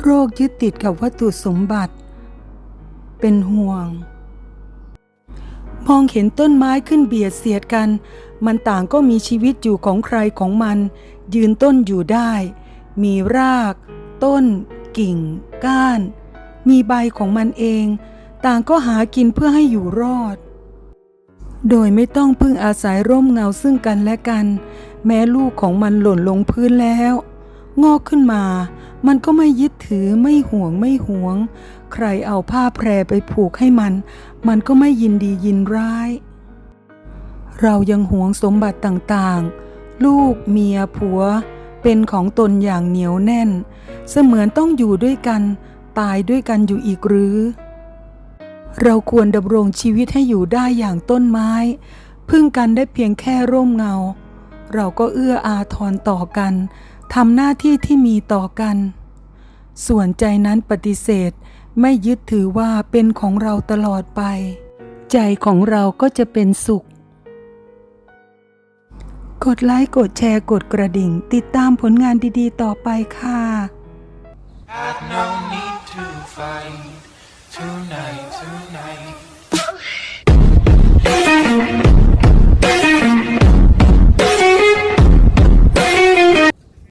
โรคยึดติดกับวัตถุสมบัติ เป็นห่วง มองเห็นต้นไม้ขึ้นเบียดเสียดกัน มันต่างก็มีชีวิตอยู่ของใครของมัน ยืนต้นอยู่ได้ มีราก ต้น กิ่ง ก้าน มีใบของมันเอง ต่างก็หากินเพื่อให้อยู่รอด โดยไม่ต้องพึ่งอาศัยร่มเงาซึ่งกันและกัน แม้ลูกของมันหล่นลงพื้นแล้ว งอกขึ้นมา มันก็ไม่ยึดถือไม่ห่วงไม่หวง ใครเอาผ้าแพรไปผูกให้มัน มันก็ไม่ยินดียินร้าย เรายังหวงสมบัติต่างๆ ลูกเมียผัว เป็นของตนอย่างเหนียวแน่น เสมือนต้องอยู่ด้วยกัน ตายด้วยกันอยู่อีกหรือ เราควรดำรงชีวิตให้อยู่ได้อย่างต้นไม้ พึ่งกันได้เพียงแค่ร่มเงา เราก็เอื้ออาทรต่อกัน ทำหน้าที่ที่มีต่อกัน ส่วนใจนั้นปฏิเสธไม่ยึดถือว่าเป็นของเราตลอดไป ใจของเราก็จะเป็นสุข กดไลค์กดแชร์กดกระดิ่ง ติดตามผลงานดีๆ ต่อไปค่ะ Had no need to fight tonight, tonight.